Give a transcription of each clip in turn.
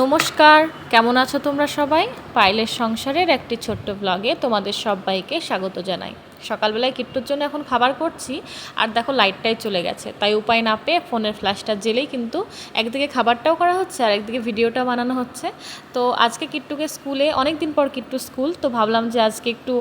নমস্কার, কেমন আছো তোমরা সবাই? পাইলের সংসারের একটি ছোট্ট ব্লগে তোমাদের সবাইকে স্বাগত জানাই। সকালবেলায় কিট্টুর জন্য এখন খাবার করছি, আর দেখো লাইটটাই চলে গেছে। তাই উপায় না পেয়ে ফোনের ফ্ল্যাশটা জেলেই কিন্তু একদিকে খাবারটাও করা হচ্ছে, আর একদিকে ভিডিওটা বানানো হচ্ছে। তো আজকে কিট্টুকে স্কুলে অনেক দিন পর কিট্টু স্কুল, তো ভাবলাম যে আজকে একটু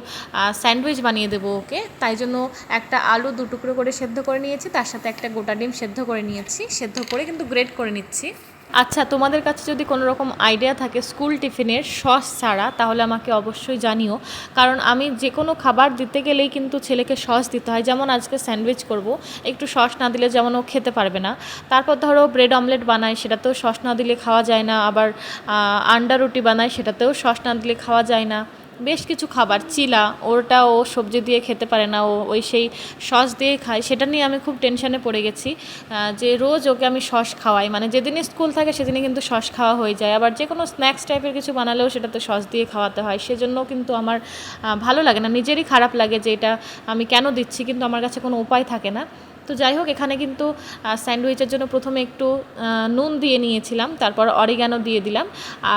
স্যান্ডউইচ বানিয়ে দেবো ওকে। তাই জন্য একটা আলু দু টুকরো করে সেদ্ধ করে নিয়েছি, তার সাথে একটা গোটা ডিম সেদ্ধ করে নিয়েছি। সেদ্ধ করে কিন্তু গ্রেট করে নিচ্ছি। আচ্ছা তোমাদের কাছে যদি কোনো রকম আইডিয়া থাকে স্কুল টিফিনের সস ছাড়া, তাহলে আমাকে অবশ্যই জানিও। কারণ আমি যে কোনো খাবার দিতে গেলেই কিন্তু ছেলেকে সস দিতে হয়। যেমন আজকে স্যান্ডউইচ করব, একটু সস না দিলে যেমন ও খেতে পারবে না। তারপর ধরো ব্রেড অমলেট বানাই সেটাতেও সস না দিলে খাওয়া যায় না। আবার আন্ডা রুটি বানায়, সেটাতেও সস না দিলে খাওয়া যায় না। বেশ কিছু খাবার, চিলা ওটা ও সবজি দিয়ে খেতে পারে না, ও ওই সেই সস দিয়ে খায়, সেটা নিয়ে আমি খুব টেনশনে পড়ে গেছি যে রোজ ওকে আমি সস খাওয়াই মানে যেদিনই স্কুল থাকে সেদিনই কিন্তু সস খাওয়া হয়ে যায়, আবার যে কোনো স্ন্যাক্স টাইপের কিছু বানালেও সেটাতে সস দিয়ে খাওয়াতে হয় সেজন্য কিন্তু আমার ভালো লাগে না, নিজেরই খারাপ লাগে যে এটা আমি কেন দিচ্ছি, কিন্তু আমার কাছে কোনো উপায় থাকে না। তো যাই হোক, এখানে কিন্তু স্যান্ডউইচের জন্য প্রথমে একটু নুন দিয়ে নিয়েছিলাম, তারপর অরিগানো দিয়ে দিলাম।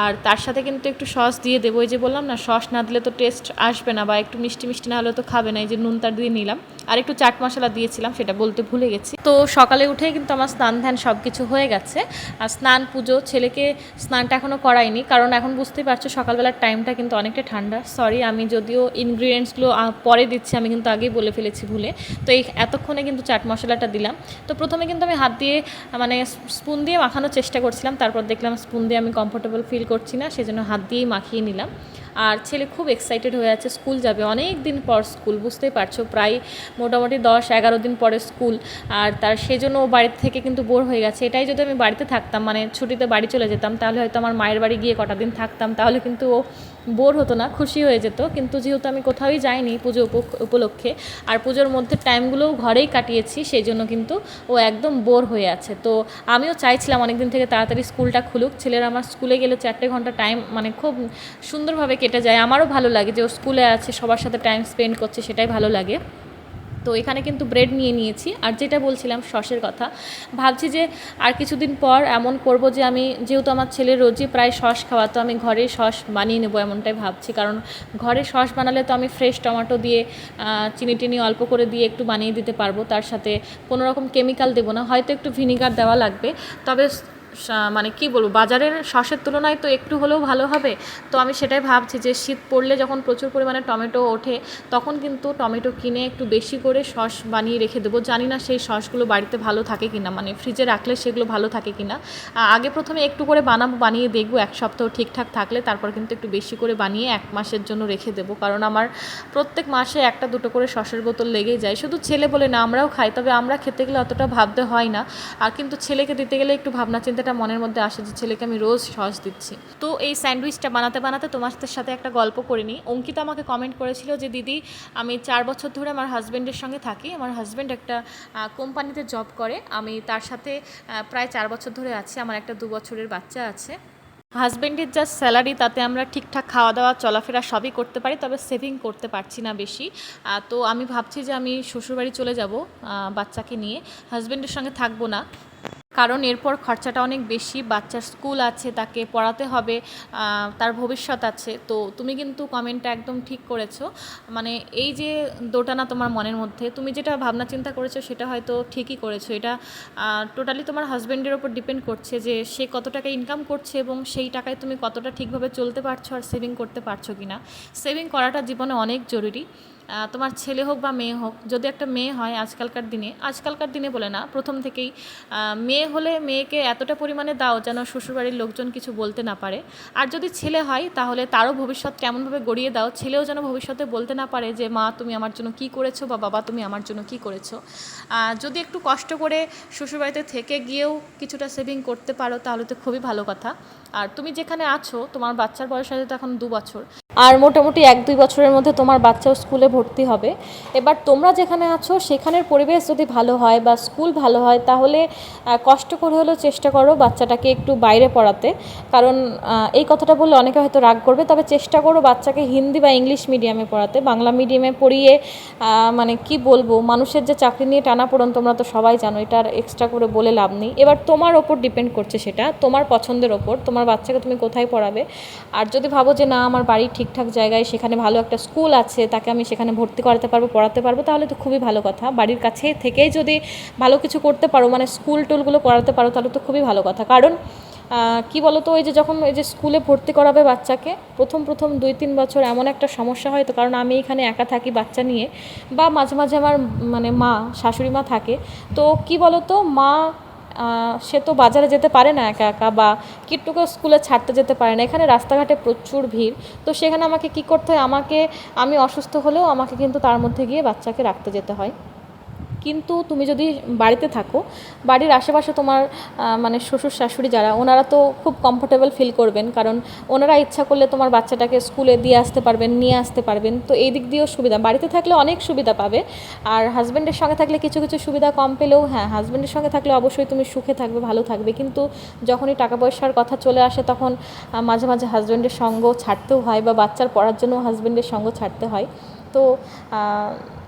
আর তার সাথে কিন্তু একটু সস দিয়ে দেবো। ওই যে বললাম না, সস না দিলে তো টেস্ট আসবে না, বা একটু মিষ্টি মিষ্টি না হলে তো খাবে না, এই যে নুন তার দিয়ে নিলাম। আর একটু চাট মশলা দিয়েছিলাম, সেটা বলতে ভুলে গেছি। তো সকালে উঠেই কিন্তু আমার স্নান ধ্যান সব কিছু হয়ে গেছে। আর স্নান, পুজো, ছেলেকে স্নানটা এখনও করাইনি, কারণ এখন বুঝতেই পারছ সকালবেলার টাইমটা কিন্তু অনেকটা ঠান্ডা। সরি আমি যদিও ইনগ্রিডিয়েন্টসগুলো পরে দিচ্ছি, আমি কিন্তু আগেই বলে ফেলেছি ভুলে। তো এই এতক্ষণে কিন্তু চাট মশলাটা দিলাম। তো প্রথমে কিন্তু আমি হাত দিয়ে মানে স্পুন দিয়ে মাখানোর চেষ্টা করছিলাম। তারপর দেখলাম স্পুন দিয়ে আমি কমফোর্টেবল ফিল করছি না, সেজন্য হাত দিয়েই মাখিয়ে নিলাম। আর ছেলে খুব এক্সাইটেড হয়ে আছে, স্কুল যাবে অনেক দিন পর স্কুল, বুঝতেই পারছ, প্রায় মোটামুটি দশ এগারো দিন পরে স্কুল। আর তার সেজন্য ও বাড়ি থেকে কিন্তু বোর হয়ে গেছে। এটাই যদি আমি বাড়িতে থাকতাম মানে ছুটিতে বাড়ি চলে যেতাম, তাহলে হয়তো আমার মায়ের বাড়ি গিয়ে কটা দিন থাকতাম, তাহলে কিন্তু ও বোর হতো না, খুশি হয়ে যেত। কিন্তু যেহেতু আমি কোথাওই যাইনি পুজো উপ- উপলক্ষে, আর পুজোর মধ্যে টাইমগুলোও ঘরেই কাটিয়েছি সেই জন্য কিন্তু ও একদম বোর হয়ে আছে। তো আমিও চাইছিলাম অনেকদিন থেকে তাড়াতাড়ি স্কুলটা খুলুক। ছেলেরা আমার স্কুলে গেলে চারটে ঘণ্টা টাইম মানে খুব সুন্দরভাবে কেটে যায়। আমারও ভালো লাগে যে ও স্কুলে আছে, সবার সাথে টাইম স্পেন্ড করছে, সেটাই ভালো লাগে। তো এখানে কিন্তু ব্রেড নিয়ে নিয়েছি। আর যেটা বলছিলাম, সসের কথা। ভাবছি যে আর কিছুদিন পর এমন করব যে আমি, যেহেতু আমার ছেলে রোজই প্রায় সস খাওয়া, তো আমি ঘরেই সস বানিয়ে নেব এমনটাই ভাবছি। কারণ ঘরে সস বানালে তো আমি ফ্রেশ টমেটো দিয়ে চিনি টিনি অল্প করে দিয়ে একটু বানিয়ে দিতে পারব। তার সাথে কোনো রকম কেমিক্যাল দেবো না। হয়তো একটু ভিনিগার দেওয়া লাগবে। তবে মানে কি বলব, বাজারের সসের তুলনায় তো একটু হলেও ভালো হবে। তো আমি সেটাই ভাবছি যে শীত পড়লে যখন প্রচুর পরিমাণে টমেটো ওঠে, তখন কিন্তু টমেটো কিনে একটু বেশি করে সস বানিয়ে রেখে দেবো। জানি না সেই সসগুলো বাড়িতে ভালো থাকে কিনা মানে ফ্রিজে রাখলে সেগুলো ভালো থাকে কিনা। আ- আগে প্রথমে একটু করে বানাবো, বানিয়ে দেখব, এক সপ্তাহ ঠিকঠাক থাকলে, তারপর কিন্তু একটু বেশি করে বানিয়ে এক মাসের জন্য রেখে দেবো। কারণ আমার প্রত্যেক মাসে একটা দুটো করে সসের বোতল লেগেই যায়। শুধু ছেলে বলে না, আমরাও খাই, তবে আমরা খেতে গেলে অতটা ভাবতে হয় না। আর কিন্তু ছেলেকে দিতে গেলে একটু ভাবনা চিন্তাটা মনের মধ্যে আসে যে ছেলেকে আমি রোজ সস দিচ্ছি। তো এই স্যান্ডউইচটা বানাতে বানাতে তোমাদের সাথে একটা গল্প করে নিই অঙ্কিতা আমাকে কমেন্ট করেছিল যে, দিদি, আমি চার বছর ধরে আমার হাজব্যান্ডের সঙ্গে থাকি। আমার হাজব্যান্ড একটা কোম্পানিতে জব করে। আমি তার সাথে প্রায় চার বছর ধরে আছি। আমার একটা দু বছরের বাচ্চা আছে। হাজব্যান্ডের যা স্যালারি তাতে আমরা ঠিকঠাক খাওয়া দাওয়া চলাফেরা সবই করতে পারি। তবে সেভিং করতে পারছি না বেশি। তো আমি ভাবছি যে আমি শ্বশুরবাড়ি চলে যাব বাচ্চাকে নিয়ে। হাজব্যান্ডের সঙ্গে থাকব না। কারণ এরপর খরচাটা অনেক বেশি, বাচ্চার স্কুল আছে, তাকে পড়াতে হবে তার ভবিষ্যৎ আছে। তো তুমি কিন্তু কমেন্টটা একদম ঠিক করেছ। মানে এই যে দোটানা তোমার মনের মধ্যে, তুমি যেটা ভাবনা চিন্তা করেছ সেটা হয়তো ঠিকই করেছ। এটা টোটালি তোমার হাজব্যান্ডের ওপর ডিপেন্ড করছে যে সে কত টাকা ইনকাম করছে এবং সেই টাকায় তুমি কতটা ঠিকভাবে চলতে পারছ আর সেভিং করতে পারছ কি না সেভিং করাটা জীবনে অনেক জরুরি। তোমার ছেলে হোক বা মেয়ে হোক, যদি একটা মেয়ে হয় আজকালকার দিনে আজকালকার দিনে বলে না, প্রথম থেকেই মেয়ে হলে মেয়েকে এতটা পরিমাণে দাও যেন শ্বশুরবাড়ির লোকজন কিছু বলতে না পারে। আর যদি ছেলে হয়, তাহলে তারও ভবিষ্যৎ কেমনভাবে গড়িয়ে দাও, ছেলেও যেন ভবিষ্যতে বলতে না পারে যে, মা, তুমি আমার জন্য কি করেছ বা বাবা, তুমি আমার জন্য কি করেছ? যদি একটু কষ্ট করে শ্বশুরবাড়িতে থেকে গিয়েও কিছুটা সেভিং করতে পারো, তাহলে তো খুবই ভালো কথা। আর তুমি যেখানে আছো, তোমার বাচ্চার বয়স হয়তো এখন দু বছর। আর মোটামুটি এক দুই বছরের মধ্যে তোমার বাচ্চাও স্কুলে ভর্তি হবে। এবার তোমরা যেখানে আছো, সেখানের পরিবেশ যদি ভালো হয় বা স্কুল ভালো হয়, তাহলে কষ্ট করে হলেও চেষ্টা করো বাচ্চাটাকে একটু বাইরে পড়াতে। কারণ এই কথাটা বললে অনেকে হয়তো রাগ করবে, তবে চেষ্টা করো বাচ্চাকে হিন্দি বা ইংলিশ মিডিয়ামে পড়াতে। বাংলা মিডিয়ামে পড়িয়ে মানে কি বলব, মানুষের যে চাকরি নিয়ে টানাপোড়ন তোমরা তো সবাই জানো, এটা এক্সট্রা করে বলে লাভ নেই। এবার তোমার ওপর ডিপেন্ড করছে সেটা, তোমার পছন্দের ওপর, তোমার বাচ্চাকে তুমি কোথায় পড়াবে? আর যদি ভাবো যে না, আমার বাড়ি ঠিকঠাক জায়গায় সেখানে ভালো একটা স্কুল আছে, তাকে আমি সেখানে ভর্তি করাতে পারব, পড়াতে পারব, তাহলে তো খুবই ভালো কথা। বাড়ির কাছে থেকেই যদি ভালো কিছু করতে পারো মানে স্কুল টুলগুলো করাতে পারো, তাহলে তো খুবই ভালো কথা। কারণ কি বলো তো ওই যে যখন ওই যে স্কুলে ভর্তি করাবে বাচ্চাকে, প্রথম প্রথম দুই, তিন বছর এমন একটা সমস্যা হয়, তো কারণ আমি এখানে একা থাকি বাচ্চা নিয়ে, বা মাঝে মাঝে আমার মানে মা, শাশুড়ি মা থাকে, তো কি বলো তো মা সে তো বাজারে যেতে পারে না একা একা বা কিট্টুকে স্কুলে ছাড়তে যেতে পারে না। এখানে রাস্তাঘাটে প্রচুর ভিড়। তো সেখানে আমাকে কী করতে হয়? আমাকে, আমি অসুস্থ হলেও আমাকে কিন্তু তার মধ্যে গিয়ে বাচ্চাকে রাখতে যেতে হয়। কিন্তু তুমি যদি বাড়িতে থাকো, বাড়ির আশেপাশে তোমার মানে শ্বশুর, শাশুড়ি যারা, ওনারা তো খুব কমফোর্টেবল ফিল করবেন। কারণ ওনারা ইচ্ছা করলে তোমার বাচ্চাটাকে স্কুলে দিয়ে আসতে পারবেন, নিয়ে আসতে পারবেন। তো এই দিক দিয়েও সুবিধা। বাড়িতে থাকলে অনেক সুবিধা পাবে। আর হাজব্যান্ডের সঙ্গে থাকলে কিছু কিছু সুবিধা কম পেলেও হ্যাঁ হাজব্যান্ডের সঙ্গে থাকলে অবশ্যই তুমি সুখে থাকবে, ভালো থাকবে। কিন্তু যখনই টাকা পয়সার কথা চলে আসে, তখন মাঝে মাঝে হাজব্যান্ডের সঙ্গ ছাড়তেও হয় বা বাচ্চার পড়ার জন্য হাজব্যান্ডের সঙ্গ ছাড়তে হয়। তো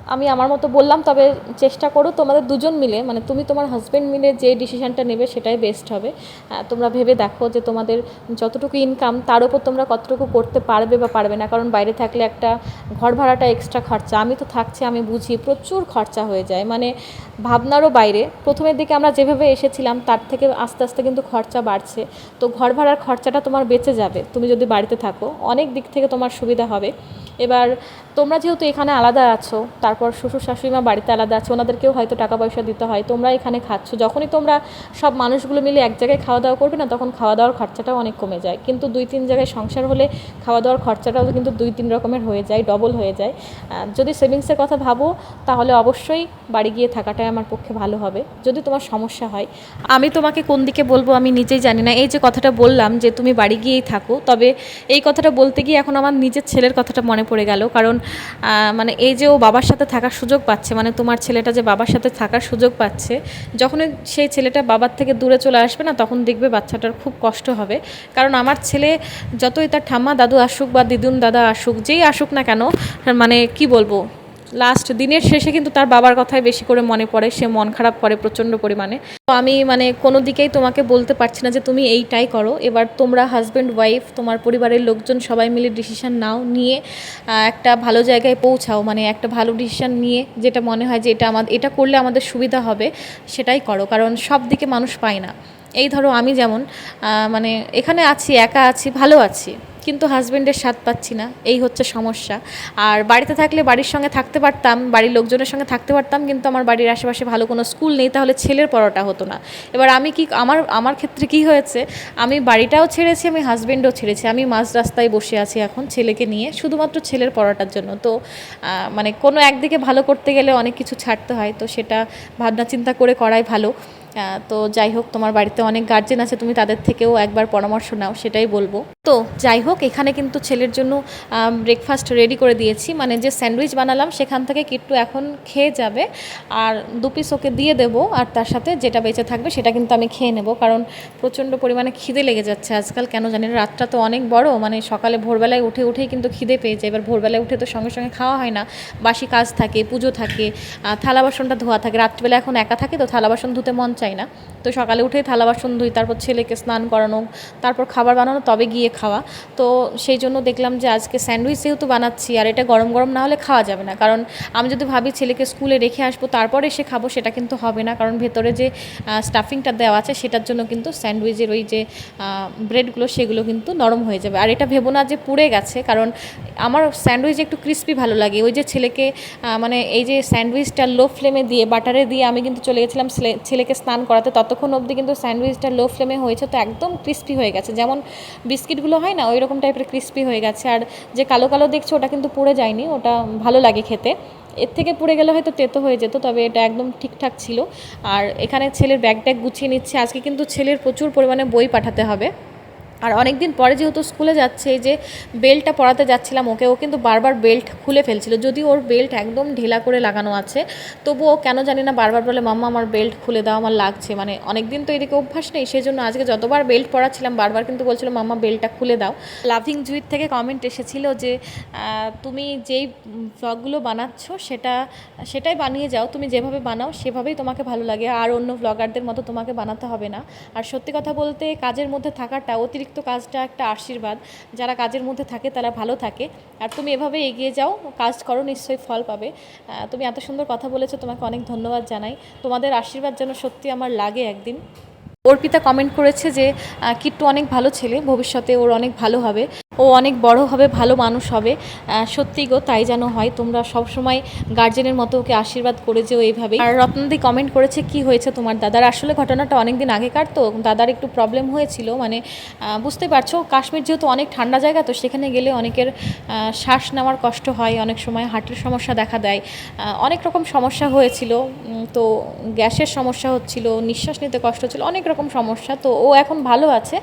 আমি আমার মতো বললাম তবে চেষ্টা করো তোমাদের দুজন মিলে মানে তুমি তোমার হাজব্যান্ড মিলে যে ডিসিশানটা নেবে সেটাই বেস্ট হবে। আহ, তোমরা ভেবে দেখো যে তোমাদের যতটুকু ইনকাম তার উপর তোমরা কতটুকু করতে পারবে বা পারবে না। কারণ বাইরে থাকলে একটা ঘর ভাড়াটা এক্সট্রা খরচা। আমি তো থাকছি আমি বুঝি প্রচুর খরচা হয়ে যায়। মানে ভাবনারও বাইরে। প্রথমের দিকে আমরা যেভাবে এসেছিলাম তার থেকে আস্তে আস্তে কিন্তু খরচা বাড়ছে। তো ঘর ভাড়ার খরচাটা তোমার বেঁচে যাবে তুমি যদি বাড়িতে থাকো। অনেক দিক থেকে তোমার সুবিধা হবে। এবার তোমরা যেহেতু এখানে আলাদা আছো, তারপর শ্বশুর শাশুড়ি মা বাড়িতে আলাদা আছে, ওনাদেরকেও হয়তো টাকা পয়সা দিতে হয়, তোমরা এখানে খাচ্ছ। যখনই তোমরা সব মানুষগুলো মিলে এক জায়গায় খাওয়া দাওয়া করবে না, তখন খাওয়া দাওয়ার খরচাটাও অনেক কমে যায়। কিন্তু দুই তিন জায়গায় সংসার হলে খাওয়া দাওয়ার খরচাটাও কিন্তু দুই তিন রকমের হয়ে যায় ডবল হয়ে যায়। যদি সেভিংসের কথা ভাবো, তাহলে অবশ্যই বাড়ি গিয়ে থাকাটাই আমার পক্ষে ভালো হবে, যদি তোমার সমস্যা হয়। আমি তোমাকে কোন দিকে বলব আমি নিজেই জানি না। এই যে কথাটা বললাম যে তুমি বাড়ি গিয়েই থাকো, তবে এই কথাটা বলতে গিয়ে এখন আমার নিজের ছেলের কথাটা মনে পড়ে গেল। কারণ মানে এই যে ও বাবার সাথে থাকার সুযোগ পাচ্ছে মানে তোমার ছেলেটা যে বাবার সাথে থাকার সুযোগ পাচ্ছে, যখনই সেই ছেলেটা বাবার থেকে দূরে চলে আসবে না, তখন দেখবে বাচ্চাটার খুব কষ্ট হবে। কারণ আমার ছেলে যতই তার ঠাম্মা দাদু আসুক বা দিদুন দাদা আসুক, যেই আসুক না কেন মানে কি বলব? লাস্ট দিনের শেষে কিন্তু তার বাবার কথাই বেশি করে মনে পড়ে, সে মন খারাপ করে প্রচণ্ড পরিমাণে। তো আমি মানে কোনো দিকেই তোমাকে বলতে পারছি না যে তুমি এইটাই করো। এবার তোমরা হাজব্যান্ড ওয়াইফ তোমার পরিবারের লোকজন সবাই মিলে ডিসিশান নাও, নিয়ে একটা ভালো জায়গায় পৌঁছাও। মানে একটা ভালো ডিসিশান নিয়ে যেটা মনে হয় যে এটা আমাদের এটা করলে আমাদের সুবিধা হবে, সেটাই করো। কারণ সব দিকে মানুষ পায় না। এই ধরো আমি যেমন মানে এখানে আছি, একা আছি, ভালো আছি। কিন্তু হাজব্যান্ডের স্বাদ পাচ্ছি না, এই হচ্ছে সমস্যা। আর বাড়িতে থাকলে বাড়ির সঙ্গে থাকতে পারতাম, বাড়ির লোকজনের সঙ্গে থাকতে পারতাম, কিন্তু আমার বাড়ির আশেপাশে ভালো কোনো স্কুল নেই, তাহলে ছেলের পড়াটা হতো না। এবার আমি কি, আমার আমার ক্ষেত্রে কি হয়েছে, আমি বাড়িটাও ছেড়েছি, আমি হাজব্যান্ডও ছেড়েছি, আমি মাঝ রাস্তায় বসে আছি এখন ছেলেকে নিয়ে, শুধুমাত্র ছেলের পড়াটার জন্য। তো মানে কোনো একদিকে ভালো করতে গেলে অনেক কিছু ছাড়তে হয়, তো সেটা ভাবনা চিন্তা করে করাই ভালো। তো যাই হোক, তোমার বাড়িতে অনেক গার্জেন আছে, তুমি তাদের থেকেও একবার পরামর্শ নাও, সেটাই বলব। তো যাই হোক, এখানে কিন্তু ছেলের জন্য ব্রেকফাস্ট রেডি করে দিয়েছি মানে যে স্যান্ডউইচ বানালাম, সেখান থেকে কিট্টু এখন খেয়ে যাবে। আর দু পিস ওকে দিয়ে দেবো, আর তার সাথে যেটা বেঁচে থাকবে, সেটা কিন্তু আমি খেয়ে নেব, কারণ প্রচণ্ড পরিমাণে খিদে লেগে যাচ্ছে আজকাল, কেন জানি রাতটা তো অনেক বড় মানে সকালে ভোরবেলায় উঠে উঠেই কিন্তু খিদে পেয়ে যায়, এবার ভোরবেলায় উঠে তো সঙ্গে সঙ্গে খাওয়া হয় না, বাসি কাজ থাকে, পুজো থাকে থালা বাসনটা ধোয়া থাকে রাত্রিবেলা এখন একা থাকে তো থালা বাসন ধুতে মন চায় না। তো সকালে উঠেই থালা বাসন ধুই, তারপর ছেলেকে স্নান করানো, তারপর খাবার বানানো, তবে গিয়ে খাওয়া। তো সেই জন্য দেখলাম যে আজকে স্যান্ডউইচ যেহেতু বানাচ্ছি, আর এটা গরম গরম না হলে খাওয়া যাবে না। কারণ আমি যদি ভাবি ছেলেকে স্কুলে রেখে আসব, তারপর এসে খাব, সেটা কিন্তু হবে না। কারণ ভেতরে যে স্টাফিংটা দেওয়া আছে, সেটার জন্য কিন্তু স্যান্ডউইচের ওই যে ব্রেডগুলো সেগুলো কিন্তু নরম হয়ে যাবে। আর এটা ভেবো না যে পুড়ে গেছে, কারণ আমার স্যান্ডউইচ একটু ক্রিস্পি ভালো লাগে। ওই যে ছেলেকে মানে এই যে স্যান্ডউইচটা লো ফ্লেমে দিয়ে বাটারে দিয়ে আমি কিন্তু চলে গেছিলাম, ছেলে- ছেলেকে স্নান করাতে, ততক্ষণ অবধি কিন্তু স্যান্ডউইচটা লো ফ্লেমে হয়েছে, তো একদম ক্রিস্পি হয়ে গেছে। যেমন বিস্কিটগুলো হয় না ওই রকম টাইপের ক্রিস্পি হয়ে গেছে। আর যে কালো কালো দেখছ, ওটা কিন্তু পুড়ে যায়নি, ওটা ভালো লাগে খেতে। এর থেকে পুড়ে গেলে হয়তো তেতো হয়ে যেত, তবে এটা একদম ঠিকঠাক ছিল। আর এখানে ছেলের ব্যাগ ট্যাগ গুছিয়ে নিচ্ছে। আজকে কিন্তু ছেলের প্রচুর পরিমাণে বই পাঠাতে হবে। আর অনেক দিন পরে যেহেতু স্কুলে যাচ্ছে যে বেল্টটা পরাতে যাচ্ছিলাম ওকে ও কিন্তু বারবার বেল্ট খুলে ফেলছিল। যদি ওর বেল্ট একদম ঢিলা করে লাগানো আছে, তবুও কেন জানি না বারবার বলে, মাম্মা, আমার বেল্ট খুলে দাও, আমার লাগছে। মানে অনেক দিন তো এদিকে অভ্যাস নেই সেই জন্য আজকে যতবার বেল্ট পরাচ্ছিলাম, বারবার কিন্তু বলছিল, মাম্মা, বেল্টটা খুলে দাও। লাভিং জুইট থেকে কমেন্ট এসেছিল যে তুমি যেই ভ্লগগুলো বানাচ্ছ, সেটা, সেটাই বানিয়ে যাও। তুমি যেভাবে বানাও, সেভাবেই তোমাকে ভালো লাগে। আর অন্য ব্লগারদের মতো তোমাকে বানাতে হবে না। আর সত্যি কথা বলতে, কাজের মধ্যে থাকাটা অতিরিক্ত কাজটা একটা আশীর্বাদ। যারা কাজের মধ্যে থাকে তারা ভালো থাকে। আর তুমি এভাবে এগিয়ে যাও, কাজ করো, নিশ্চয়ই ফল পাবে। তুমি এত সুন্দর কথা বলেছ, তোমাকে অনেক ধন্যবাদ জানাই। তোমাদের আশীর্বাদ যেন সত্যি আমার লাগে একদিন। অর্পিতা কমেন্ট করেছে যে কিট্টু অনেক ভালো ছেলে, ভবিষ্যতে ওর অনেক ভালো হবে। ও অনেক বড় হবে, ভালো মানুষ হবে। সত্যি গো, তাই যেন হয়। তোমরা সবসময় গার্জেনের মতো ওকে আশীর্বাদ করে যেও এইভাবেই। আর রত্নদি কমেন্ট করেছে, কি হয়েছে তোমার দাদার? আসলে ঘটনাটা অনেক দিন আগেকার তো, দাদার একটু প্রবলেম হয়েছিল। মানে বুঝতে পারছ, কাশ্মীর যেহেতু অনেক ঠান্ডা জায়গা, তো সেখানে গেলে অনেকের শ্বাস নেওয়ার কষ্ট হয়, অনেক সময় হার্টের সমস্যা দেখা দেয়। অনেক রকম সমস্যা হয়েছিল। তো গ্যাসের সমস্যা হচ্ছিল, নিঃশ্বাস নিতে কষ্ট হচ্ছিল, অনেক রকম সমস্যা। তো ও এখন ভালো আছে।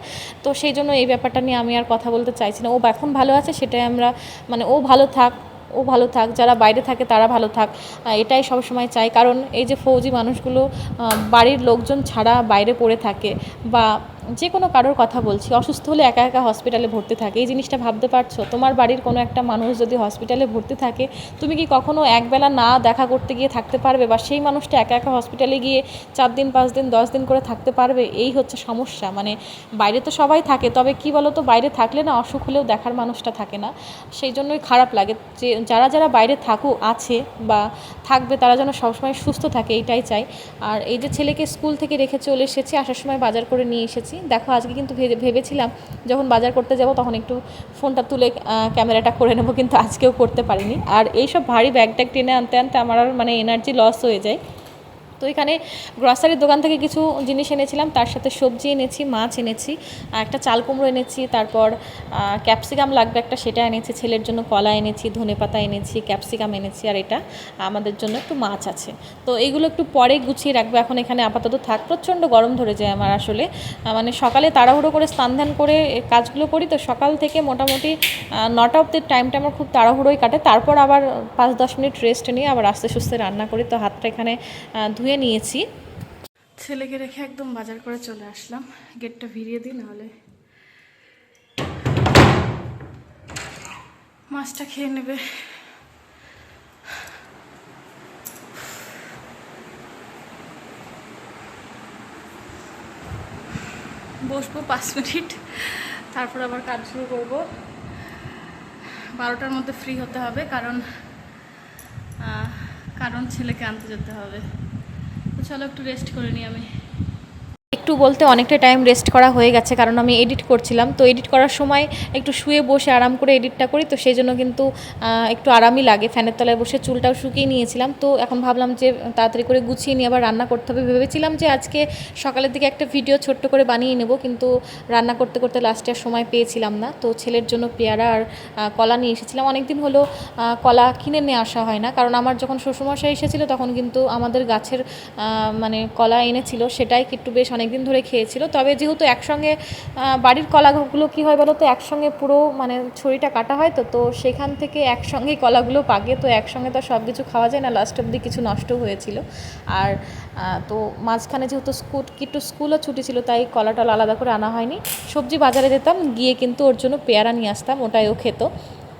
তো সেই জন্য এই ব্যাপারটা নিয়ে আমি আর কথা বলতে চাইছি না, ও এখন ভালো আছে, সেটাই আমরা মানে ও ভালো থাক, ও ভালো থাক, যারা বাইরে থাকে তারা ভালো থাক এটাই সবসময় চাই। কারণ এই যে ফৌজি মানুষগুলো বাড়ির লোকজন ছাড়া বাইরে পড়ে থাকে বা যে কোনো কারোর কথা বলছি, অসুস্থ হলে একা একা হসপিটালে ভর্তি থাকে। এই জিনিসটা ভাবতে পারছ? তোমার বাড়ির কোনো একটা মানুষ যদি হসপিটালে ভর্তি থাকে, তুমি কি কখনো একবেলা না দেখা করতে গিয়ে থাকতে পারবে? বা সেই মানুষটা একা একা হসপিটালে গিয়ে চার দিন, পাঁচ দিন, দশ দিন করে থাকতে পারবে? এই হচ্ছে সমস্যা। মানে বাইরে তো সবাই থাকে, তবে কি বলো তো বাইরে থাকলে না অসুখ হলেও দেখার মানুষটা থাকে না। সেই জন্যই খারাপ লাগে যে যারা যারা বাইরে থাকুক, আছে বা থাকবে, তারা যেন সবসময় সুস্থ থাকে, এইটাই চাই। আর এই যে ছেলেকে স্কুল থেকে রেখে চলে এসেছি, আসার সময় বাজার করে নিয়ে এসেছি দেখো, আজকে কিন্তু ভেবে- ভেবেছিলাম যখন বাজার করতে যাব তখন একটু ফোনটা তুলে ক্যামেরাটা করে নেব, কিন্তু আজকেও করতে পারিনি। আর এইসব ভারী ব্যাগ ট্যাগ টেনে আনতে আনতে আমার মানে এনার্জি লস হয়ে যায়। তো এখানে গ্রসারির দোকান থেকে কিছু জিনিস এনেছিলাম তার সাথে সবজি এনেছি মাছ এনেছি একটা চাল কুমড়ো এনেছি তারপর ক্যাপসিকাম লাগবে একটা সেটা এনেছি ছেলের জন্য কলা এনেছি ধনেপাতা এনেছি ক্যাপসিকাম এনেছি আর এটা আমাদের জন্য একটু মাছ আছে। তো এইগুলো একটু পরে গুছিয়ে রাখব এখন এখানে আপাতত থাক প্রচণ্ড গরম ধরে যায় আমার আসলে। মানে সকালে তাড়াহুড়ো করে স্নান ধ্যান করে কাজগুলো করি তো সকাল থেকে মোটামুটি নটা অব্দি টাইমটা আমার খুব তাড়াহুড়োই কাটে তারপর আবার পাঁচ দশ মিনিট রেস্ট নিয়ে আবার আস্তে সুস্তে রান্না করি তো হাতটা এখানে আহ, ধুয়ে নিয়েছি। ছেলেকে রেখে একদম বাজার করে চলে আসলাম। গেটটা ভিড়িয়ে দিই, নাহলে মাছটা খেয়ে নেবে। বসবো পাঁচ মিনিট, তারপর আবার কাজ শুরু করব। বারোটার মধ্যে ফ্রি হতে হবে, কারণ কারণ ছেলেকে আনতে যেতে হবে। চলো একটু রেস্ট করে নিই আমি। একটু বলতে অনেকটা টাইম রেস্ট করা হয়ে গেছে, কারণ আমি এডিট করছিলাম। তো এডিট করার সময় একটু শুয়ে বসে আরাম করে এডিটটা করি, তো সেই জন্য কিন্তু একটু আরামই লাগে। ফ্যানের তলায় বসে চুলটাও শুকিয়ে নিয়েছিলাম। তো এখন ভাবলাম যে তাড়াতাড়ি করে গুছিয়ে নিয়ে আবার রান্না করতে হবে। ভেবেছিলাম যে আজকে সকালের দিকে একটা ভিডিও ছোট্ট করে বানিয়ে নেব, কিন্তু রান্না করতে করতে লাস্টে আর সময় পেয়েছিলাম না। তো ছেলের জন্য পেয়ারা আর কলা নিয়ে এসেছিলাম। অনেক দিন হলো কলা কিনে নিয়ে আসা হয় না, কারণ আমার যখন শ্বশুরমশাই এসেছিল তখন কিন্তু আমাদের গাছের মানে কলা এনেছিল, সেটাই একটু বেশ অনেক দিন ধরে খেয়েছিল। তবে যেহেতু একসঙ্গে বাড়ির কলাগুলো কী হয় বলো তো একসঙ্গে পুরো মানে ছড়িটা কাটা হয় তো তো সেখান থেকে একসঙ্গেই কলাগুলো পাকে, তো একসঙ্গে তো সব কিছু খাওয়া যায় না। লাস্ট অব্দি কিছু নষ্ট হয়েছিল। আর তো মাঝখানে যেহেতু স্কুল কিট্টু স্কুলও ছুটি ছিল, তাই কলা টলা আলাদা করে আনা হয়নি। সবজি বাজারে যেতাম, গিয়ে কিন্তু ওর জন্য পেয়ারা নিয়ে আসতাম, ওটাই ও খেত।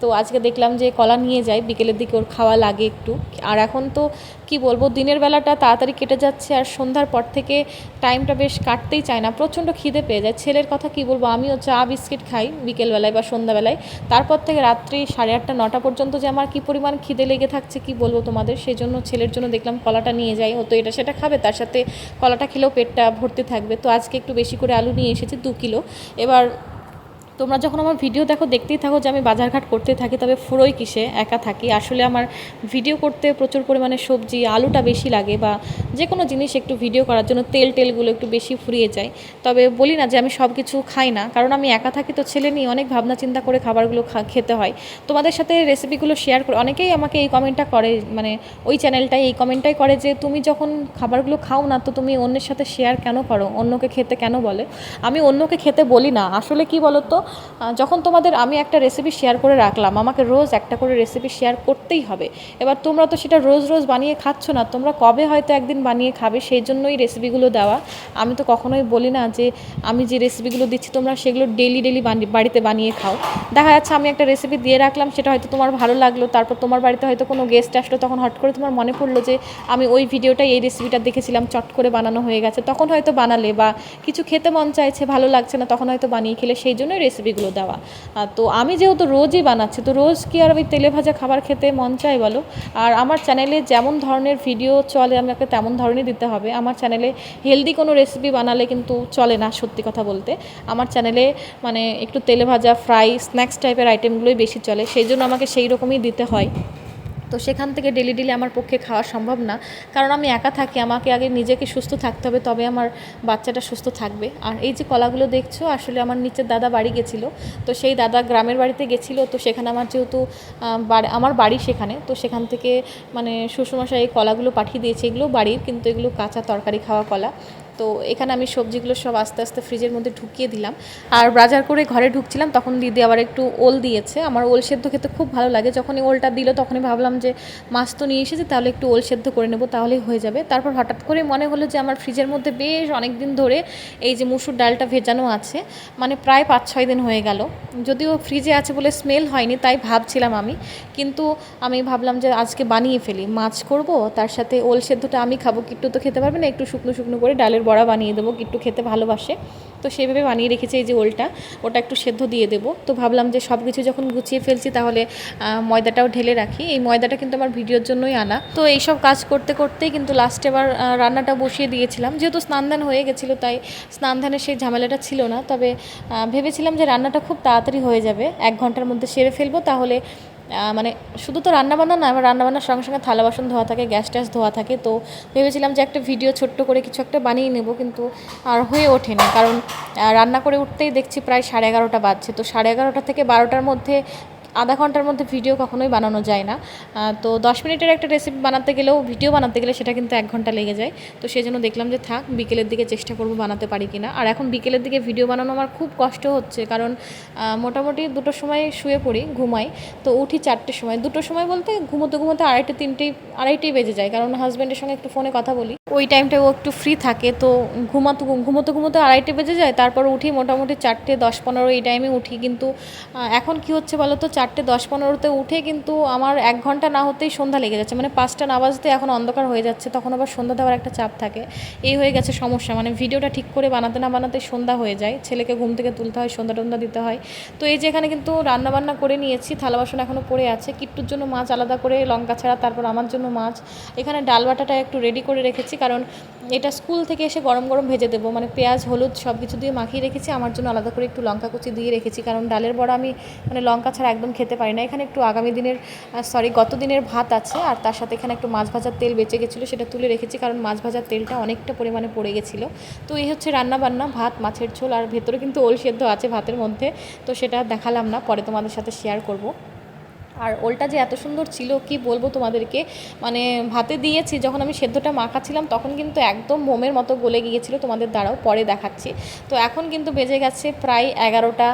তো আজকে দেখলাম যে কলা নিয়ে যাই বিকেলের দিকে ওর খাওয়া লাগে একটু। আর এখন তো কি বলব, দিনের বেলাটা তাড়াতাড়ি কেটে যাচ্ছে আর সন্ধ্যার পর থেকে টাইমটা বেশ কাটতেই চায় না, প্রচণ্ড খিদে পেয়ে যায়। ছেলের কথা কি বলব, আমিও চা, বিস্কিট খাই বিকেলবেলায় বা সন্ধ্যাবেলায়। তারপর থেকে রাত্রি সাড়ে আটটা, নটা পর্যন্ত যে আমার কি পরিমাণ খিদে লেগে থাকছে কি বলব তোমাদের সেই জন্য ছেলের জন্য দেখলাম কলাটা নিয়ে যাই হতো এটা সেটা খাবে, তার সাথে কলাটা খেলেও পেটটা ভর্তি থাকবে। তো আজকে একটু বেশি করে আলু নিয়ে এসেছি দু কিলো। এবার তোমরা যখন আমার ভিডিও দেখো, দেখতেই থাকো যে আমি বাজারঘাট করতে থাকি, তবে ফুরোই কিসে? একা থাকি। আসলে আমার ভিডিও করতে প্রচুর পরিমাণে সবজি, আলুটা বেশি লাগে বা যে কোনো জিনিস একটু ভিডিও করার জন্য তেল টেলগুলো একটু বেশি ফুরিয়ে যায়। তবে বলি না যে আমি সব কিছু খাই না, কারণ আমি একা থাকি তো ছেলে নিয়ে অনেক ভাবনা চিন্তা করে খাবারগুলো খেতে হয়। তোমাদের সাথে রেসিপিগুলো শেয়ার করে, অনেকেই আমাকে এই কমেন্টটা করে মানে ওই চ্যানেলটাই এই কমেন্টটাই করে যে, তুমি যখন খাবারগুলো খাও না, তো তুমি অন্যের সাথে শেয়ার কেন করো? অন্যকে খেতে কেন বলে? আমি অন্যকে খেতে বলি না। আসলে কি বলো তো যখন তোমাদের আমি একটা রেসিপি শেয়ার করে রাখলাম, আমাকে রোজ একটা করে রেসিপি শেয়ার করতেই হবে। এবার তোমরা তো সেটা রোজ রোজ বানিয়ে খাচ্ছ না, তোমরা কবে হয়তো একদিন বানিয়ে খাবে সেই জন্যই রেসিপিগুলো দেওয়া। আমি তো কখনোই বলি না যে আমি যে রেসিপিগুলো দিচ্ছি, তোমরা সেগুলো ডেলি ডেলি বাড়িতে বানিয়ে খাও। দেখা যাচ্ছে আমি একটা রেসিপি দিয়ে রাখলাম, সেটা হয়তো তোমার ভালো লাগল, তারপর তোমার বাড়িতে হয়তো কোনো গেস্ট আসলো, তখন হট করে তোমার মনে পড়ল যে আমি ওই ভিডিওটাই এই রেসিপিটা দেখেছিলাম, চট করে বানানো হয়ে গেছে। তখন হয়তো বানালে বা কিছু খেতে মন চাইছে, ভালো লাগছে না, তখন হয়তো বানিয়ে খেলে, সেই জন্যই রেসিপিগুলো দেওয়া। তো আমি যেহেতু রোজই বানাচ্ছি, তো রোজ কি আর ওই তেলে ভাজা খাবার খেতে মন চায় বলো? আর আমার চ্যানেলে যেমন ধরনের ভিডিও চলে, আমাকে তেমন ধরনের দিতে হবে। আমার চ্যানেলে হেলদি কোনো রেসিপি বানালে কিন্তু চলে না, সত্যি কথা বলতে। আমার চ্যানেলে মানে একটু তেলে ভাজা ফ্রাই স্ন্যাক্স টাইপের আইটেমগুলোই বেশি চলে। সেই জন্য আমাকে সেই রকমই দিতে হয়। তো সেখান থেকে ডেলি ডেলি আমার পক্ষে খাওয়া সম্ভব না। কারণ আমি একা থাকি, আমাকে আগে নিজেকে সুস্থ থাকতে হবে, তবে আমার বাচ্চাটা সুস্থ থাকবে। আর এই যে কলাগুলো দেখছ, আসলে আমার নিচের দাদা বাড়ি গেছিল, তো সেই দাদা গ্রামের বাড়িতে গেছিল, তো সেখানে আমার যেহেতু আমার বাড়ি সেখানে, তো সেখান থেকে মানে শ্বশুরমশাই এই কলাগুলো পাঠিয়ে দিয়েছে। এগুলো বাড়ির, কিন্তু এগুলো কাঁচা তরকারি খাওয়া কলা। তো এখানে আমি সবজিগুলো সব আস্তে আস্তে ফ্রিজের মধ্যে ঢুকিয়ে দিলাম। আর বাজার করে ঘরে ঢুকছিলাম, তখন দিদি আবার একটু ওল দিয়েছে। আমার ওল সেদ্ধ খেতে খুব ভালো লাগে। যখনই ওলটা দিল, তখনই ভাবলাম যে মাছ তো নিয়ে এসেছে, তাহলে একটু ওল সেদ্ধ করে নেব, তাহলেই হয়ে যাবে। তারপর হঠাৎ করে মনে হলো যে আমার ফ্রিজের মধ্যে বেশ অনেক দিন ধরে এই যে মুসুর ডালটা ভেজানো আছে মানে প্রায় পাঁচ ছয় দিন হয়ে গেল। যদিও ফ্রিজে আছে বলে স্মেল হয়নি, তাই ভাবছিলাম আমি। কিন্তু আমি ভাবলাম যে আজকে বানিয়ে ফেলি। মাছ করব, তার সাথে ওল সেদ্ধটা আমি খাব কিট্টু তো খেতে পারবে না, একটু শুকনো শুকনো করে ডালের বড়া বানিয়ে দেবো, একটু খেতে ভালোবাসে। তো সেইভাবে বানিয়ে রেখেছি এই যে ওলটা, ওটা একটু সেদ্ধ দিয়ে দেবো। তো ভাবলাম যে সব কিছু যখন গুছিয়ে ফেলছি তাহলে ময়দাটাও ঢেলে রাখি। এই ময়দাটা কিন্তু আমার ভিডিওর জন্যই আনা। তো এইসব কাজ করতে করতেই কিন্তু লাস্টে এবার রান্নাটা বসিয়ে দিয়েছিলাম। যেহেতু স্নান ধান হয়ে গেছিল, তাই স্নান ধানের সেই ঝামেলাটা ছিল না। তবে ভেবেছিলাম যে রান্নাটা খুব তাড়াতাড়ি হয়ে যাবে। এক ঘণ্টার মধ্যে সেরে ফেলব, তাহলে মানে শুধু তো রান্নাবান্না না আমার রান্নাবান্নার সঙ্গে সঙ্গে থালা বাসন ধোয়া থাকে, গ্যাস ট্যাস ধোয়া থাকে, তো ভেবেছিলাম যে একটা ভিডিও ছোট্ট করে কিছু একটা বানিয়ে নেব, কিন্তু আর হয়ে ওঠেনি। কারণ রান্না করে উঠতেই দেখছি প্রায় সাড়ে এগারোটা বাজছে, তো সাড়ে এগারোটা থেকে বারোটার মধ্যে আধা ঘণ্টার মধ্যে ভিডিও কখনোই বানানো যায় না। তো দশ মিনিটের একটা রেসিপি বানাতে গেলেও, ভিডিও বানাতে গেলে সেটা কিন্তু এক ঘণ্টা লেগে যায়। তো সেই জন্য দেখলাম যে থাক, বিকেলের দিকে চেষ্টা করব বানাতে পারি কি না আর এখন বিকেলের দিকে ভিডিও বানানো আমার খুব কষ্ট হচ্ছে, কারণ মোটামুটি দুটোর সময় শুয়ে পড়ি, ঘুমাই। তো উঠি চারটের সময়। দুটোর সময় বলতে ঘুমোতে ঘুমোতে আড়াইটে, তিনটেই, আড়াইটেই বেজে যায়। কারণ হাজব্যান্ডের সঙ্গে একটু ফোনে কথা বলি। ওই টাইমটায় ও একটু ফ্রি থাকে, তো ঘুমাতে, ঘুমোতে ঘুমোতে আড়াইটে বেজে যায়। তারপর উঠি মোটামুটি চারটে, দশ, পনেরো, এই টাইমে উঠি। কিন্তু এখন কি হচ্ছে বলো তো চারটে দশ পনেরোতে উঠে কিন্তু আমার এক ঘণ্টা না হতেই সন্ধ্যা লেগে যাচ্ছে। মানে পাঁচটা না বাজতে এখন অন্ধকার হয়ে যাচ্ছে, তখন আবার সন্ধ্যা দেওয়ার একটা চাপ থাকে। এই হয়ে গেছে সমস্যা। মানে ভিডিওটা ঠিক করে বানাতে না বানাতে সন্ধ্যা হয়ে যায়। ছেলেকে ঘুম থেকে তুলতে হয়, সন্ধ্যা টন্ধা দিতে হয়। তো এই যে এখানে কিন্তু রান্না বান্না করে নিয়েছি, থালা বাসন এখনও পড়ে আছে। কিট্টুর জন্য মাছ আলাদা করে, লঙ্কা ছাড়া, তারপর আমার জন্য মাছ। এখানে ডাল বাটাটা একটু রেডি করে রেখেছি, কারণ এটা স্কুল থেকে এসে গরম গরম ভেজে দেবো। মানে পেঁয়াজ, হলুদ সব কিছু দিয়ে মাখিয়ে রেখেছি। আমার জন্য আলাদা করে একটু লঙ্কা কুচি দিয়ে রেখেছি, কারণ ডালের বড়া আমি মানে লঙ্কা ছাড়া একদম খেতে পারি না। এখানে একটু আগামী দিনের সরি গত দিনের ভাত আছে, আর তার সাথে এখানে একটু মাছ ভাজার তেল বেঁচে গেছিল, সেটা তুলে রেখেছি, কারণ মাছ ভাজার তেলটা অনেকটা পরিমাণে পড়ে গেছিল। তো এই হচ্ছে রান্না বান্না ভাত, মাছের ঝোল, আর ভেতরে কিন্তু ওল সেদ্ধ আছে ভাতের মধ্যে, তো সেটা দেখালাম না, পরে তোমাদের সাথে শেয়ার করব। আর ওলটা যে এত সুন্দর ছিল, কি বলব তোমাদেরকে? মানে ভাতে দিয়েছি, যখন আমি সেদ্ধটা মাখাচ্ছিলাম, তখন কিন্তু একদম মোমের মতো গলে গিয়েছিল তোমাদের দ্বারাও পরে দেখাচ্ছি। তো এখন কিন্তু বেজে গেছে প্রায় এগারোটা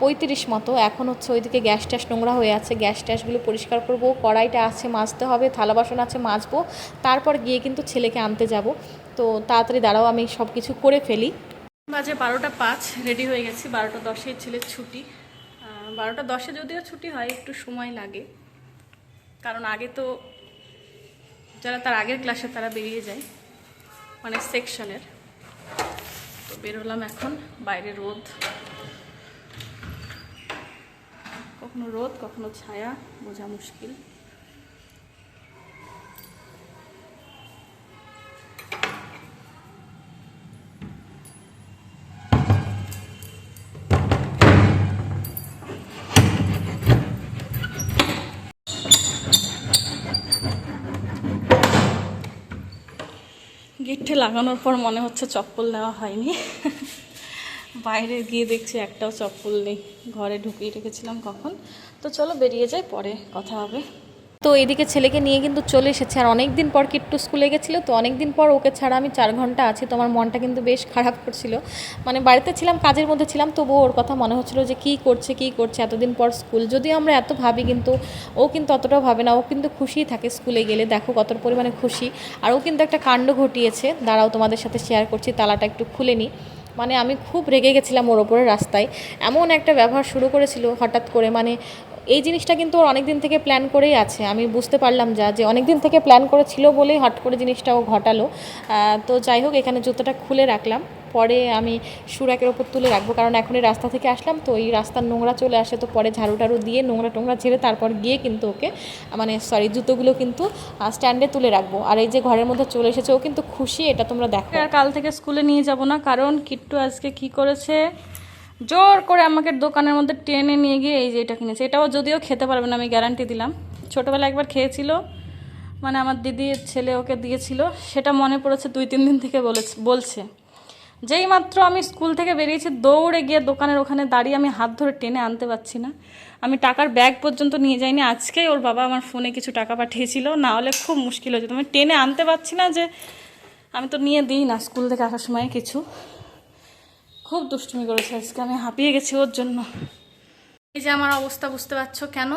পঁয়ত্রিশ মতো। এখন হচ্ছে ওইদিকে গ্যাস ট্যাস নোংরা হয়ে আছে। গ্যাস ট্যাসগুলো পরিষ্কার করব, কড়াইটা আছে, মাজতে হবে, থালা বাসন আছে, মাজবো। তারপর গিয়ে কিন্তু ছেলেকে আনতে যাব। তো তাড়াতাড়ি দাঁড়াও, আমি সব কিছু করে ফেলি। বাজে বারোটা পাঁচ রেডি হয়ে গেছি। বারোটা দশে ছেলের ছুটি। বারোটা দশে যদিও ছুটি হয়, একটু সময় লাগে। কারণ আগে তো যারা তার আগের ক্লাসে তারা বেরিয়ে যায় মানে সেকশনের। তো বেরোলাম এখন, বাইরে রোদ। কখনো রোদ, কখনো ছায়া, বোঝা মুশকিল। পিঠে লাগানোর পর মনে হচ্ছে চপ্পল দেওয়া হয়নি। বাইরে গিয়ে দেখছি একটাও চপ্পল নেই। ঘরে ঢুকিয়ে রেখেছিলাম কখন। তো চলো বেরিয়ে যাই, পরে কথা হবে। তো এদিকে ছেলেকে নিয়ে কিন্তু চলে এসেছে। আর অনেক দিন পর কিট্টু স্কুলে গেছিল, তো অনেক দিন পর ওকে ছাড়া আমি চার ঘণ্টা আছি। তোমার মনটা কিন্তু বেশ খারাপ করছিল। মানে বাড়িতে ছিলাম, কাজের মধ্যে ছিলাম, তবুও ওর কথা মনে হচ্ছিল যে কী করছে কী করছে, এতদিন পর স্কুল। যদিও আমরা এত ভাবি কিন্তু, ও কিন্তু অতটাও ভাবে না। ও কিন্তু খুশিই থাকে স্কুলে গেলে, দেখো কত পরিমাণে খুশি। আর ও কিন্তু একটা কাণ্ড ঘটিয়েছে। দাঁড়াও, তোমাদের সাথে শেয়ার করছি, তালাটা একটু খুলে নিই। মানে আমি খুব রেগে গেছিলাম ওর ওপরে রাস্তায়। এমন একটা ব্যবহার শুরু করেছিল হঠাৎ করে। মানে এই জিনিসটা কিন্তু ওর অনেক দিন থেকে প্ল্যান করেই আছে। আমি বুঝতে পারলাম যা যে অনেক দিন থেকে প্ল্যান করেছিল বলেই হট করে জিনিসটা ও ঘটালো। তো যাই হোক, এখানে জুতোটা খুলে রাখলাম। পরে আমি সুরাকের ওপর তুলে রাখব, কারণ এখন এই রাস্তা থেকে আসলাম, তো এই রাস্তার নোংরা চলে আসে, তো পরে ঝাড়ু টাড়ু দিয়ে নোংরা টোংরা ঝেড়ে তারপর গিয়ে কিন্তু ওকে মানে সরি জুতোগুলো কিন্তু স্ট্যান্ডে তুলে রাখব। আর এই যে ঘরের মধ্যে চলে এসেছে, ও কিন্তু খুশি, এটা তোমরা দেখো। আর কাল থেকে স্কুলে নিয়ে যাব না, কারণ কিট্টু আজকে কি করেছে? জোর করে আমাকে দোকানের মধ্যে টেনে নিয়ে গিয়ে এই যে এটা কিনেছে। এটাও যদিও খেতে পারবে না, আমি গ্যারান্টি দিলাম। ছোটোবেলা একবার খেয়েছিল মানে আমার দিদির ছেলে ওকে দিয়েছিল, সেটা মনে পড়েছে দুই তিন দিন থেকে বলেছে, বলছে। যেই মাত্র আমি স্কুল থেকে বেরিয়েছি, দৌড়ে গিয়ে দোকানের ওখানে দাঁড়িয়ে আমি হাত ধরে টেনে আনতে পারছি না। আমি টাকার ব্যাগ পর্যন্ত নিয়ে যাইনি, আজকেই ওর বাবা আমার ফোনে কিছু টাকা পাঠিয়েছিল, না হলে খুব মুশকিল হয়ে যেত। আমি টেনে আনতে পারছি না যে, আমি তো নিয়ে দিই না স্কুল থেকে আসার সময় কিছু। খুব দুষ্টুমি করেছে আজকে, আমি হাঁপিয়ে গেছি ওর জন্য। এই যে আমার অবস্থা, বুঝতে পারছ কেন?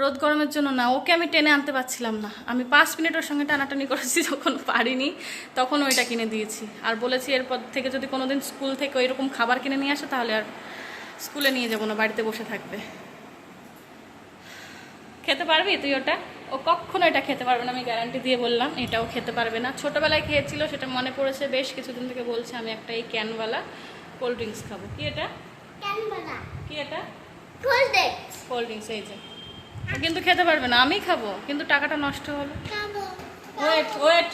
রোদ গরমের জন্য না, ওকে আমি টেনে আনতে পারছিলাম না। আমি পাঁচ মিনিট ওর সঙ্গে টানাটানি করেছি, যখন পারিনি তখন ওইটা কিনে দিয়েছি। আর বলেছি এরপর থেকে যদি কোনোদিন স্কুল থেকে ওই রকম খাবার কিনে নিয়ে আসো, তাহলে আর স্কুলে নিয়ে যাব না, বাড়িতে বসে থাকবে। খেতে পারবি তুই ওটা? ও কখনো এটা খেতে পারবে না, আমি গ্যারান্টি দিয়ে বললাম, এটাও খেতে পারবে না। ছোটোবেলায় খেয়েছিল, সেটা মনে পড়েছে, বেশ কিছুদিন থেকে বলছে, আমি একটা এই ক্যানওয়ালা। কোল্ড ড্রিঙ্কস খাব। কি এটা? কি এটা? কোল্ড ড্রিঙ্কস কোল্ড ড্রিঙ্কস এই যে। কিন্তু খেতে পারবে না আমি খাব কিন্তু টাকাটা নষ্ট হবে। ওয়েট ওয়েট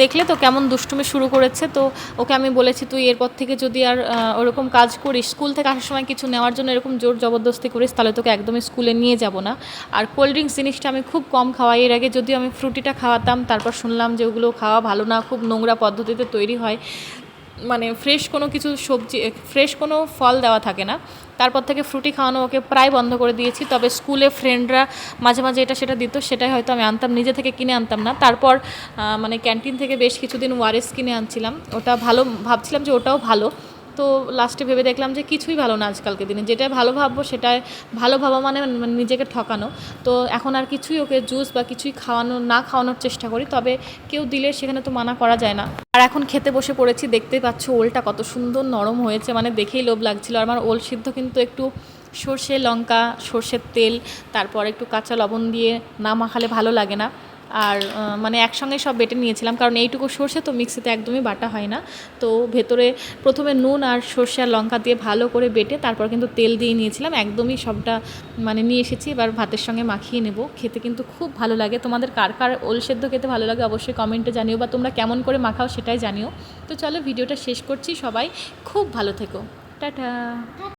দেখলে তো কেমন দুষ্টুমি শুরু করেছে তো ওকে আমি বলেছি তুই এরপর থেকে যদি আর ওরকম কাজ করিস স্কুল থেকে আসার সময় কিছু নেওয়ার জন্য এরকম জোর জবরদস্তি করিস তাহলে তোকে একদমই স্কুলে নিয়ে যাব না। আর কোল্ড ড্রিঙ্কস জিনিসটা আমি খুব কম খাওয়াই এর আগে যদিও আমি ফ্রুটিটা খাওয়াতাম তারপর শুনলাম যে ওগুলো খাওয়া ভালো না খুব নোংরা পদ্ধতিতে তৈরি হয়। মানে ফ্রেশ কোনো কিছু সবজি ফ্রেশ কোনো ফল দেওয়া থাকে না। তারপর থেকে ফ্রুটি খাওয়ানো ওকে প্রায় বন্ধ করে দিয়েছি। তবে স্কুলে ফ্রেন্ডরা মাঝে মাঝে এটা সেটা দিত, সেটাই হয়তো আমি আনতাম, নিজে থেকে কিনে আনতাম না। তারপর মানে ক্যান্টিন থেকে বেশ কিছুদিন ওয়ারেস কিনে আনছিলাম। ওটা ভালো ভাবছিলাম যে ওটাও ভালো। তো লাস্টে ভেবে দেখলাম যে কিছুই ভালো না আজকালকে দিনে। যেটা ভালো ভাববো সেটাই ভালো ভাবা মানে মানে নিজেকে ঠকানো। তো এখন আর কিছুই ওকে জুস বা কিছুই খাওয়ানো, না খাওয়ানোর চেষ্টা করি। তবে কেউ দিলে সেখানে তো মানা করা যায় না। আর এখন খেতে বসে পড়েছি, দেখতেই পাচ্ছ ওলটা কত সুন্দর নরম হয়েছে। মানে দেখেই লোভ লাগছিল। আর আমার ওল সিদ্ধ কিন্তু একটু সর্ষে লঙ্কা, সর্ষের তেল, তারপর একটু কাঁচা লবণ দিয়ে না মাখালে ভালো লাগে না। আর মানে একসঙ্গে সব বেটে নিয়েছিলাম। কারণ এইটুকু সর্ষে তো মিক্সিতে একদমই বাটা হয় না। তো ভেতরে প্রথমে নুন আর সর্ষে আর লঙ্কা দিয়ে ভালো করে বেটে তারপর কিন্তু তেল দিয়ে নিয়েছিলাম। একদমই সবটা মানে নিয়ে এসেছি। এবার ভাতের সঙ্গে মাখিয়ে নেব। খেতে কিন্তু খুব ভালো লাগে। তোমাদের কার কার ওল সেদ্ধ খেতে ভালো লাগে অবশ্যই কমেন্টে জানিও বা তোমরা কেমন করে মাখাও সেটাই জানিও। তো চলো ভিডিওটা শেষ করছি। সবাই খুব ভালো থেকো। টাটা।